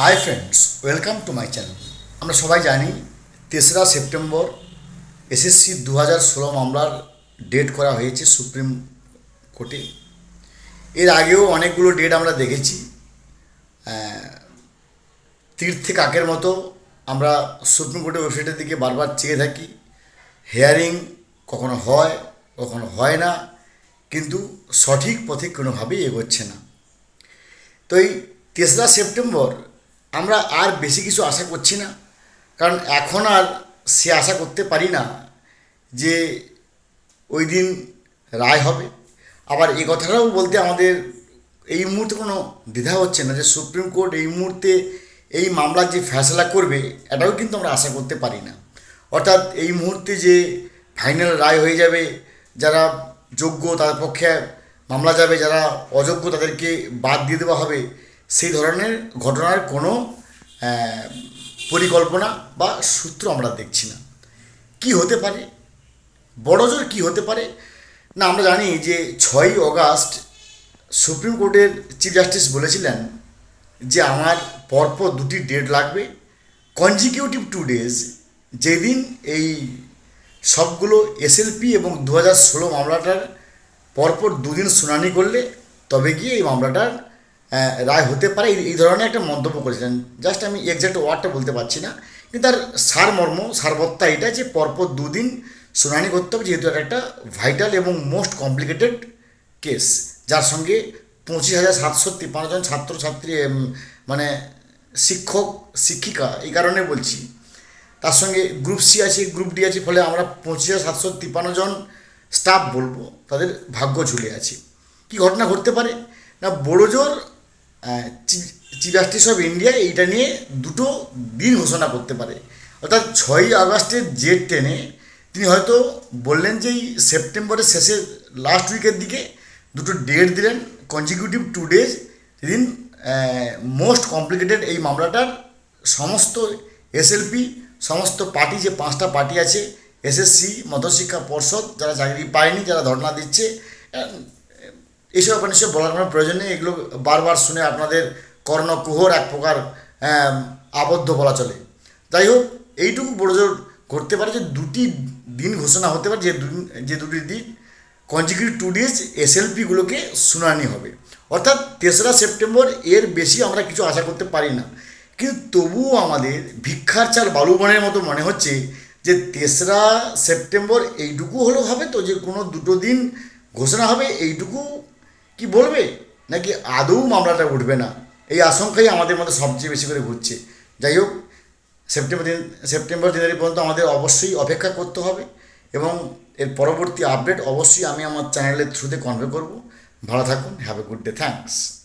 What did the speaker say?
Hi friends welcome to my channel আমরা সবাই জানি তেসরা সেপ্টেম্বর এসএসসি দু হাজার ষোলো মামলার ডেট করা হয়েছে সুপ্রিম কোর্টে। এর আগেও অনেকগুলো ডেট আমরা দেখেছি। তীর্থে কাকের মতো আমরা সুপ্রিম কোর্টের ওয়েবসাইটের দিকে বারবার চেয়ে থাকি। হেয়ারিং কখনো হয় কখনো হয় না, কিন্তু সঠিক পথে কোনোভাবেই এগোচ্ছে না। তো এই তেসরা সেপ্টেম্বর আমরা আর বেশি কিছু আশা করছি না। কারণ এখন আর সে আশা করতে পারি না যে ওই দিন রায় হবে। আবার এই কথাটাও বলতে আমাদের এই মুহূর্তে কোনো দ্বিধা হচ্ছে না যে সুপ্রিম কোর্ট এই মুহূর্তে এই মামলার যে ফ্যাসলা করবে, এটাও কিন্তু আমরা আশা করতে পারি না। অর্থাৎ এই মুহূর্তে যে ফাইনাল রায় হয়ে যাবে, যারা যোগ্য তাদের পক্ষে মামলা যাবে, যারা অযোগ্য তাদেরকে বাদ দিয়ে দেওয়া হবে সেই ধরনের ঘটনার কোনো পরিকল্পনা বা সূত্র আমরা দেখছি না। কি হতে পারে? বড়জোর কি হতে পারে? না, আমরা জানি যে ছয়ই অগাস্ট সুপ্রিম কোর্টের চিফ জাস্টিস বলেছিলেন যে আমার পরপর দুটি ডেট লাগবে। কনজিকিউটিভ টু ডেজ যেদিন এই সবগুলো এসএলপি এবং দু হাজার ষোলো মামলাটার পরপর দুদিন শুনানি করলে তবে গিয়ে এই মামলাটার রায় হতে পারে। এই- ধরনের একটা মন্তব্য করেছিলেন। জাস্ট আমি এক্সাক্ট ওয়ার্ডটা বলতে পারছি না। কিন্তু তার সারমর্ম, সারবত্তা এটা যে পরপর দুদিন শুনানি করতে হবে যেহেতু এটা একটা ভাইটাল এবং মোস্ট কমপ্লিকেটেড কেস যার সঙ্গে পঁচিশ হাজার সাতশো তিপ্পান্ন জন ছাত্রছাত্রী মানে শিক্ষক, শিক্ষিকা এই কারণে বলছি। তার সঙ্গে গ্রুপ সি আছে গ্রুপ ডি আছে, ফলে আমরা পঁচিশ হাজার সাতশো তিপ্পান্ন জন স্টাফ বলব। তাদের ভাগ্য ঝুলে আছে। কি ঘটনা ঘটতে পারে? না বড় জোর চিফ জাস্টিস অফ ইন্ডিয়া এইটা নিয়ে দুটো দিন ঘোষণা করতে পারে। অর্থাৎ ছয়ই আগস্টের জেট টেনে তিনি হয়তো বললেন যে এই সেপ্টেম্বরের শেষের লাস্ট উইকের দিকে দুটো ডেট দিলেন কনজিকিউটিভ টু ডেজ সেদিন মোস্ট কমপ্লিকেটেড এই মামলাটার সমস্ত এসএলপি সমস্ত পার্টি যে পাঁচটা পার্টি আছে এসএসসি মধ্যশিক্ষা পর্ষদ, যারা চাকরি পায়নি, যারা ধর্ণা দিচ্ছে এইসব ব্যাপারে নিশ্চয় বলার কোনো প্রয়োজন নেই। এগুলো বারবার শুনে আপনাদের কর্ণকুহর এক প্রকার আবদ্ধ বলা চলে। যাই হোক, এইটুকু বড় জোর করতে পারে যে দুটি দিন ঘোষণা হতে পারে, যে যে দুটি দিন কনজিকিউটিভ টু ডেজ এসএলপিগুলোকে শুনানি হবে। অর্থাৎ তেসরা সেপ্টেম্বর এর বেশি আমরা কিছু আশা করতে পারি না। কিন্তু তবুও আমাদের ভিক্ষার চাল বালুবনের মতো মনে হচ্ছে যে তেসরা সেপ্টেম্বর এইটুকু হলেও হবে তো, যে কোনো দুটো দিন ঘোষণা হবে, এইটুকু কি বলবে? নাকি আদৌ মামলাটা উঠবে না? এই আশঙ্কাই আমাদের মধ্যে সবচেয়ে বেশি করে ঘুরছে। যাই হোক, সেপ্টেম্বর দিন, সেপ্টেম্বর তারিখ পর্যন্ত আমাদের অবশ্যই অপেক্ষা করতে হবে এবং এর পরবর্তী আপডেট অবশ্যই আমি আমার চ্যানেলের থ্রুতে কনভে করব। ভালো থাকুন have a good day thanks